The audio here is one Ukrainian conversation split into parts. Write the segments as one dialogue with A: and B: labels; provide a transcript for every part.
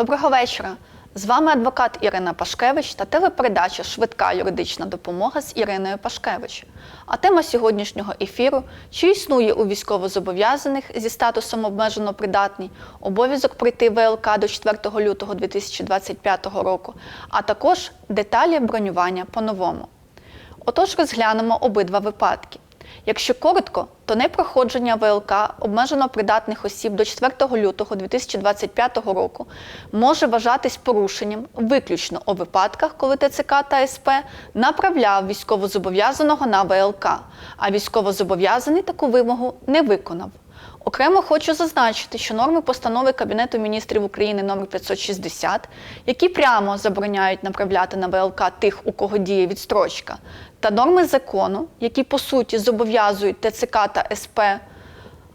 A: Доброго вечора. З вами адвокат Ірина Пашкевич та телепередача Швидка юридична допомога з Іриною Пашкевич. А тема сьогоднішнього ефіру: чи існує у військовозобов'язаних зі статусом обмежено придатний обов'язок пройти ВЛК до 4 лютого 2025 року, а також деталі бронювання по-новому. Отож, розглянемо обидва випадки. Якщо коротко, то непроходження ВЛК обмежено придатних осіб до 4 лютого 2025 року може вважатись порушенням виключно у випадках, коли ТЦК та СП направляв військовозобов'язаного на ВЛК, а військовозобов'язаний таку вимогу не виконав. Окремо хочу зазначити, що норми постанови Кабінету міністрів України номер 560, які прямо забороняють направляти на ВЛК тих, у кого діє відстрочка, та норми закону, які по суті зобов'язують ТЦК та СП,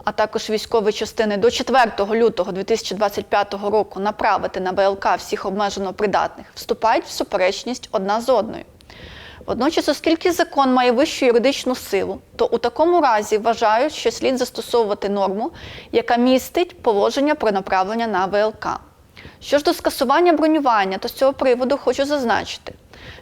A: а також військові частини до 4 лютого 2025 року направити на ВЛК всіх обмежено придатних, вступають в суперечність одна з одною. Водночас, оскільки закон має вищу юридичну силу, то у такому разі вважають, що слід застосовувати норму, яка містить положення про направлення на ВЛК. Що ж до скасування бронювання, то з цього приводу хочу зазначити,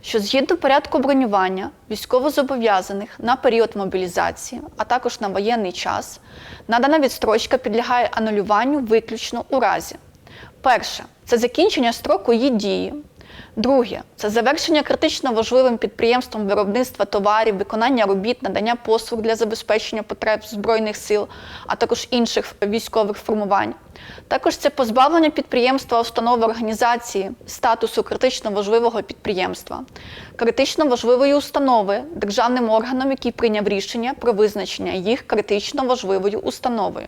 A: що згідно порядку бронювання військовозобов'язаних на період мобілізації, а також на воєнний час, надана відстрочка підлягає анулюванню виключно у разі. Перше це закінчення строку її дії. Друге це завершення критично важливим підприємством виробництва товарів, виконання робіт, надання послуг для забезпечення потреб Збройних сил, а також інших військових формувань. Також це позбавлення підприємства, установи організації статусу критично важливого підприємства, критично важливої установи державним органом, який прийняв рішення про визначення їх критично важливою установою.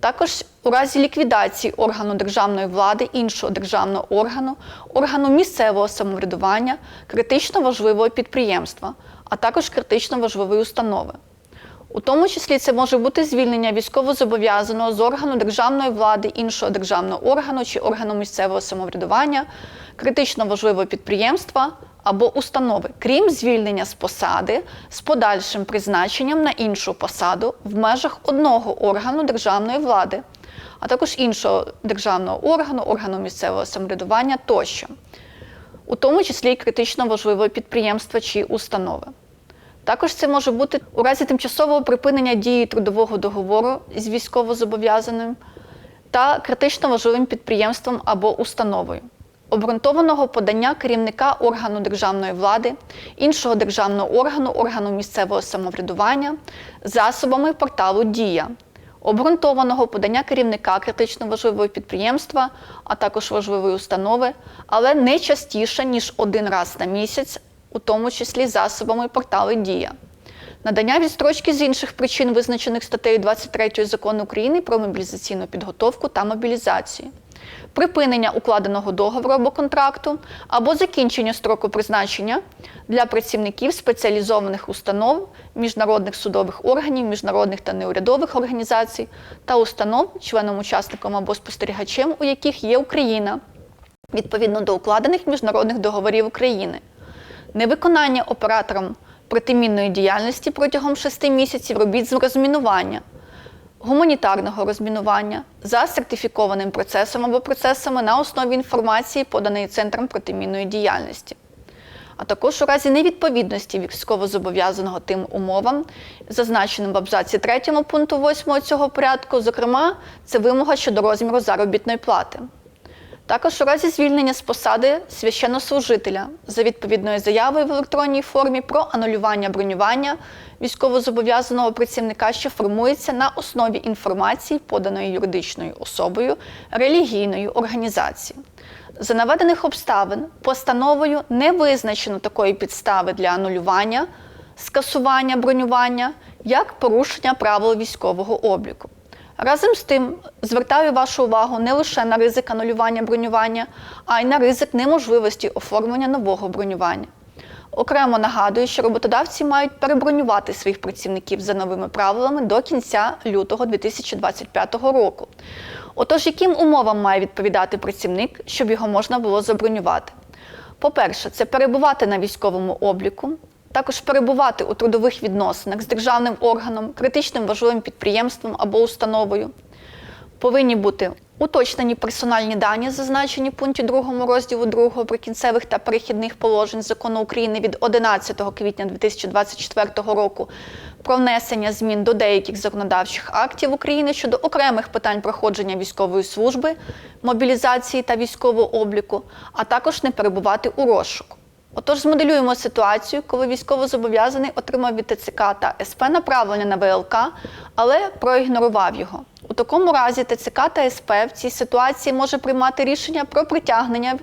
A: Також у разі ліквідації органу державної влади, іншого державного органу, органу місцевого самоврядування, критично важливого підприємства, а також критично важливої установи. У тому числі це може бути звільнення військовозобов'язаного з органу державної влади, іншого державного органу чи органу місцевого самоврядування, критично важливого підприємства або установи, крім звільнення з посади з подальшим призначенням на іншу посаду в межах одного органу державної влади, а також іншого державного органу, органу місцевого самоврядування тощо, у тому числі і критично важливого підприємства чи установи. Також це може бути у разі тимчасового припинення дії трудового договору з військовозобов'язаним та критично важливим підприємством або установою, обґрунтованого подання керівника органу державної влади, іншого державного органу, органу місцевого самоврядування, засобами порталу Дія, обґрунтованого подання керівника критично важливого підприємства, а також важливої установи, але не частіше ніж один раз на місяць у тому числі засобами портали Дія. Надання відстрочки з інших причин, визначених статтею 23 закону України про мобілізаційну підготовку та мобілізацію, припинення укладеного договору або контракту, або закінчення строку призначення для працівників спеціалізованих установ, міжнародних судових органів, міжнародних та неурядових організацій та установ, членом учасником або спостерігачем, у яких є Україна, відповідно до укладених міжнародних договорів України. Невиконання оператором протимінної діяльності протягом 6 місяців робіт з розмінування, гуманітарного розмінування за сертифікованим процесом або процесами на основі інформації, поданої Центром протимінної діяльності. А також у разі невідповідності військовозобов'язаного тим умовам, зазначеним в абзаці 3 пункту 8 цього порядку, зокрема, це вимога щодо розміру заробітної плати. Також у разі звільнення з посади священнослужителя за відповідною заявою в електронній формі про анулювання бронювання військовозобов'язаного працівника, що формується на основі інформації, поданої юридичною особою релігійної організації. За наведених обставин постановою не визначено такої підстави для анулювання, скасування бронювання як порушення правил військового обліку. Разом з тим звертаю вашу увагу не лише на ризик анулювання бронювання, а й на ризик неможливості оформлення нового бронювання. Окремо нагадую, що роботодавці мають перебронювати своїх працівників за новими правилами до кінця лютого 2025 року. Отож, яким умовам має відповідати працівник, щоб його можна було забронювати? По-перше, це перебувати на військовому обліку, також перебувати у трудових відносинах з державним органом, критичним важливим підприємством або установою. Повинні бути Уточнені персональні дані, зазначені в пункті 2 розділу 2 прикінцевих та перехідних положень закону України від 11 квітня 2024 року про внесення змін до деяких законодавчих актів України щодо окремих питань проходження військової служби, мобілізації та військового обліку, а також не перебувати у розшуку. Отож, змоделюємо ситуацію, коли військовозобов'язаний отримав від ТЦК та СП направлення на ВЛК, але проігнорував його. У такому разі ТЦК та СП в цій ситуації може приймати рішення про притягнення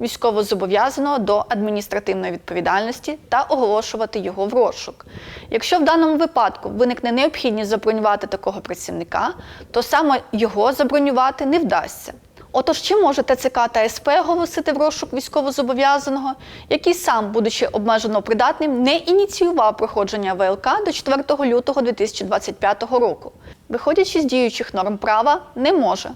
A: військовозобов'язаного до адміністративної відповідальності та оголошувати його в розшук. Якщо в даному випадку виникне необхідність забронювати такого працівника, то саме його забронювати не вдасться. Отож, чи може ТЦК та СП оголосити в розшук військовозобов'язаного, який сам, будучи обмежено придатним, не ініціював проходження ВЛК до 4 лютого 2025 року? Виходячи з діючих норм права, не може.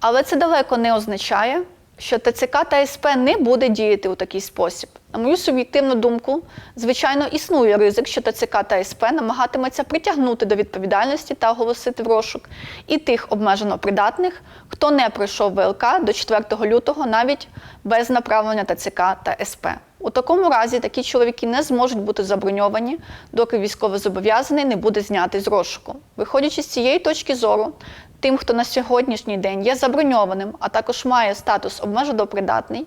A: Але це далеко не означає, що ТЦК та СП не буде діяти у такий спосіб. На мою суб'єктивну думку, звичайно, існує ризик, що ТЦК та СП намагатиметься притягнути до відповідальності та оголосити в розшук і тих обмежено придатних, хто не пройшов ВЛК до 4 лютого навіть без направлення ТЦК та СП. У такому разі такі чоловіки не зможуть бути заброньовані, доки військовозобов'язаний не буде знятий з розшуку. Виходячи з цієї точки зору, тим, хто на сьогоднішній день є заброньованим, а також має статус обмежено придатний,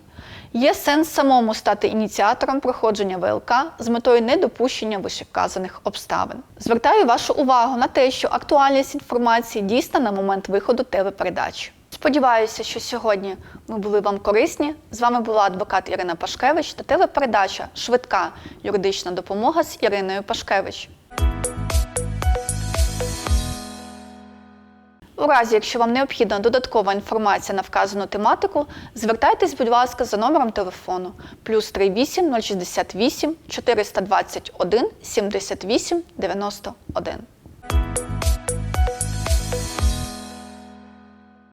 A: є сенс самому стати ініціатором проходження ВЛК з метою недопущення вищевказаних обставин. Звертаю вашу увагу на те, що актуальність інформації дійсна на момент виходу телепередачі. Сподіваюся, що сьогодні ми були вам корисні. З вами була адвокат Ірина Пашкевич та телепередача Швидка юридична допомога з Іриною Пашкевич. У разі, якщо вам необхідна додаткова інформація на вказану тематику, звертайтесь, будь ласка, за номером телефону плюс 38 068 421 78 91.